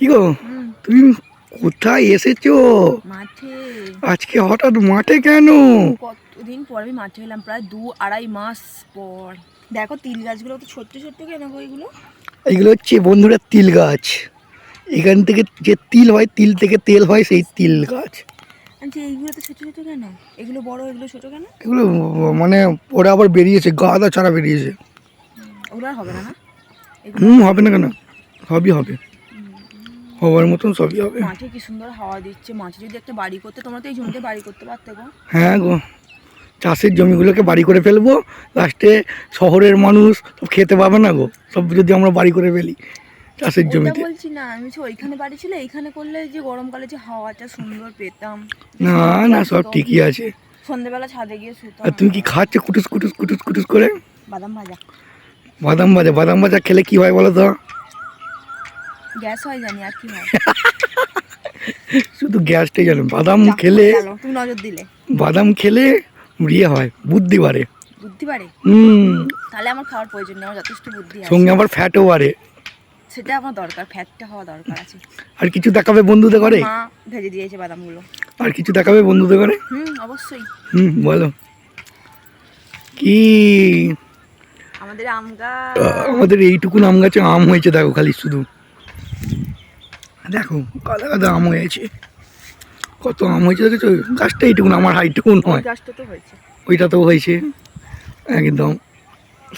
কি গো? তুমি কোথায় এসেছ? মাঠে। আজকে হঠাৎ মাঠে কেন? কতদিন পর আমি মাঠে এলাম প্রায় দু আড়াই মাস পর। দেখো তিল গাছগুলো তো ছোট্ট ছোট্ট কেন এগুলো? এগুলো হচ্ছে বন্ধুরা তিল গাছ। এখান থেকে যে তিল হয় তিল থেকে তেল হয় সেই তিল গাছ। আচ্ছা এইগুলো তো ছোট ছোট কেন? এগুলো বড় এগুলো ছোট কেন? এগুলো মানে ওরা আবার বেরিয়েছে গাদা ছাড়া বেরিয়েছে। ওগুলো হবে না না? হুম হবে না কেন? সবই হবে। হবার মতন সবই হবে। মাঠে কি সুন্দর হাওয়া দিচ্ছে মাঠে যদি একটা বাড়ি করতে তোমরা তো এই জমিতে বাড়ি করতে পারতে গো। হ্যাঁ গো চাষের জমিগুলোকে বাড়ি করে ফেলব লাস্টে শহরের মানুষ খেতে পাবে না গো সব যদি আমরা বাড়ি করে ফেলি চাষের জমিতে। বলছি না আমি বলছি ওইখানে বাড়ি ছিল এইখানে করলে যে গরমকালে যে হাওয়াটা সুন্দর পেতাম। না না সব ঠিকই আছে। সন্ধ্যেবেলা ছাদে গিয়ে শুতাম। আর তুমি কি খাচ্ছ কুটুস কুটুস কুটুস কুটুস করে? বাদাম ভাজা। বাদাম ভাজা বাদাম ভাজা খেলে কি হয় বলো তো? গ্যাস হয় জানি আর কি হয়? শুধু গ্যাসটাই জানো বাদাম খেলে তুমি নজর দিলে। বাদাম খেলে ইয়ে হয় বুদ্ধি বাড়ে। বুদ্ধি বাড়ে? হুম। তাহলে আমার খাওয়ার প্রয়োজন নেই আমার যথেষ্ট বুদ্ধি আছে। সঙ্গে আবার ফ্যাটও বাড়ে। সেটা আমার দরকার ফ্যাটটা হওয়া দরকার আছে। আর কিছু দেখাবে বন্ধুদের করে মা ভেজে দিয়েছে বাদামগুলো। আর কিছু দেখাবে বন্ধুদের করে হুম অবশ্যই। হুম বলো। কি? আমাদের আম গাছ। আমাদের এইটুকু আম গাছে আম হয়েছে দেখো খালি শুধু। দেখো কাদা কাদা আম হয়েছে। কত আম হয়েছে দেখেছ? গাছটা এইটুকুন আমার হাইটুকুন হয় গাছটা তো হয়েছে। ওইটা তো হয়েছে। একদম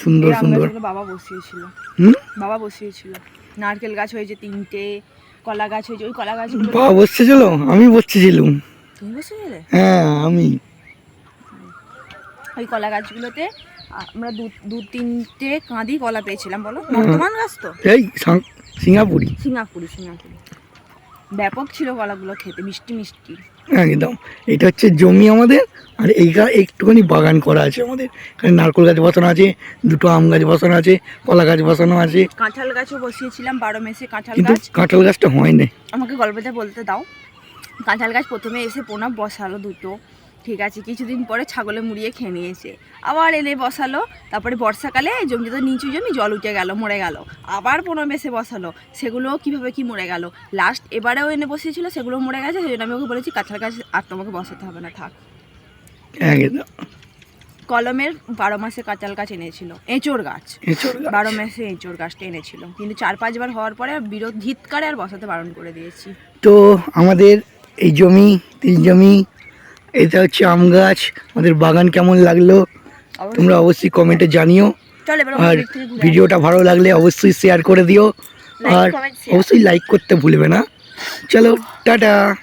সুন্দর আম সুন্দর। বাবা বসিয়েছিল। হুম? বাবা বসিয়েছিল। নারকেল গাছ হয়েছে তিনটে কলা গাছ হয়েছে ওই কলা গাছ বাবা বসছেছিল আমি বসছেছিলুম তুমি বসিয়েছিলে? হ্যাঁ আমি। ওই কলা গাছগুলোতে আমরা দু দু তিনটে কাঁদি কলা পেয়েছিলাম বলো? বর্তমান গাছ তো? এই সিঙ্গাপুরি। সিঙ্গাপুরি সিঙ্গাপুরি। ব্যাপক ছিল কলাগুলো খেতে মিষ্টি মিষ্টি। একদম। এটা হচ্ছে জমি আমাদের আর এইটা একটুখানি বাগান করা আছে আমাদের। এখানে নারকোল গাছ বসানো আছে দুটো আম গাছ বসানো আছে কলা গাছ বসানো আছে। কাঁঠাল গাছও বসিয়েছিলাম বারো মেসে কাঁঠাল কিন্তু গাছ। কাঁঠাল গাছটা হয় না আমাকে গল্পটা বলতে দাও। কাঁঠাল গাছ প্রথমে এসে পোনা বসালো দুটো। ঠিক আছে কিছুদিন পরে ছাগলে মুড়িয়ে খেয়ে নিয়েছে। আবার এনে বসালো তারপরে বর্ষাকালে জমিতে তো নিচু জমি জল উঠে গেল মরে গেল। আবার পোনা মেসে বসালো সেগুলোও কীভাবে কি মরে গেল? লাস্ট এবারেও এনে বসিয়েছিল সেগুলো মরে গেছে সেই জন্য আমি ওকে বলেছি কাঁঠাল গাছ আর তোমাকে বসাতে হবে না থাক। একদম কলমের বারো মাসে কাঁচাল গাছ এনেছিল এঁচোড় গাছ। বারো মাসে এঁচোড় গাছটা এনেছিল কিন্তু চার পাঁচবার হওয়ার পরে বিরোধ ধিৎকারে আর বসাতে বারণ করে দিয়েছি। তো আমাদের এই জমি তিন জমি এটা হচ্ছে আম গাছ। আমাদের বাগান কেমন লাগল? তোমরা অবশ্যই কমেন্টে জানিও। আর। ভিডিওটা ভালো লাগলে অবশ্যই শেয়ার করে দিও। আর অবশ্যই লাইক করতে ভুলবে না। চলো টাটা।